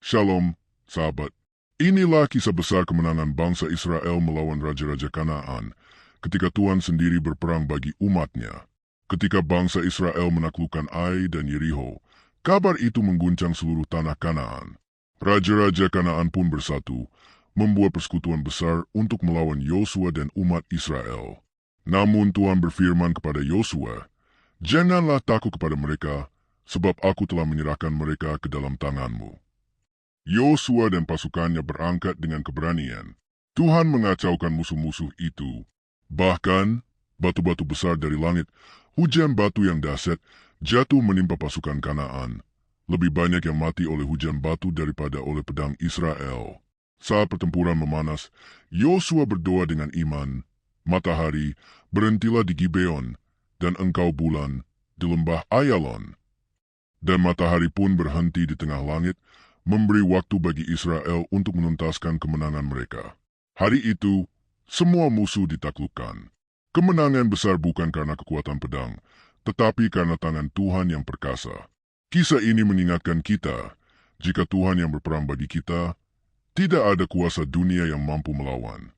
Shalom, sahabat. Inilah kisah besar kemenangan bangsa Israel melawan Raja-Raja Kanaan ketika Tuhan sendiri berperang bagi umatnya. Ketika bangsa Israel menaklukkan Ai dan Yeriho, kabar itu mengguncang seluruh tanah Kanaan. Raja-Raja Kanaan pun bersatu, membuat persekutuan besar untuk melawan Yosua dan umat Israel. Namun Tuhan berfirman kepada Yosua, Janganlah takut kepada mereka, sebab aku telah menyerahkan mereka ke dalam tanganmu. Yosua dan pasukannya berangkat dengan keberanian. Tuhan mengacaukan musuh-musuh itu. Bahkan, batu-batu besar dari langit, hujan batu yang dahsyat, jatuh menimpa pasukan Kanaan. Lebih banyak yang mati oleh hujan batu daripada oleh pedang Israel. Saat pertempuran memanas, Yosua berdoa dengan iman, Matahari, berhentilah di Gibeon, dan engkau bulan di lembah Ayalon. Dan matahari pun berhenti di tengah langit, memberi waktu bagi Israel untuk menuntaskan kemenangan mereka. Hari itu, semua musuh ditaklukkan. Kemenangan besar bukan karena kekuatan pedang, tetapi karena tangan Tuhan yang perkasa. Kisah ini mengingatkan kita, jika Tuhan yang berperang bagi kita, tidak ada kuasa dunia yang mampu melawan.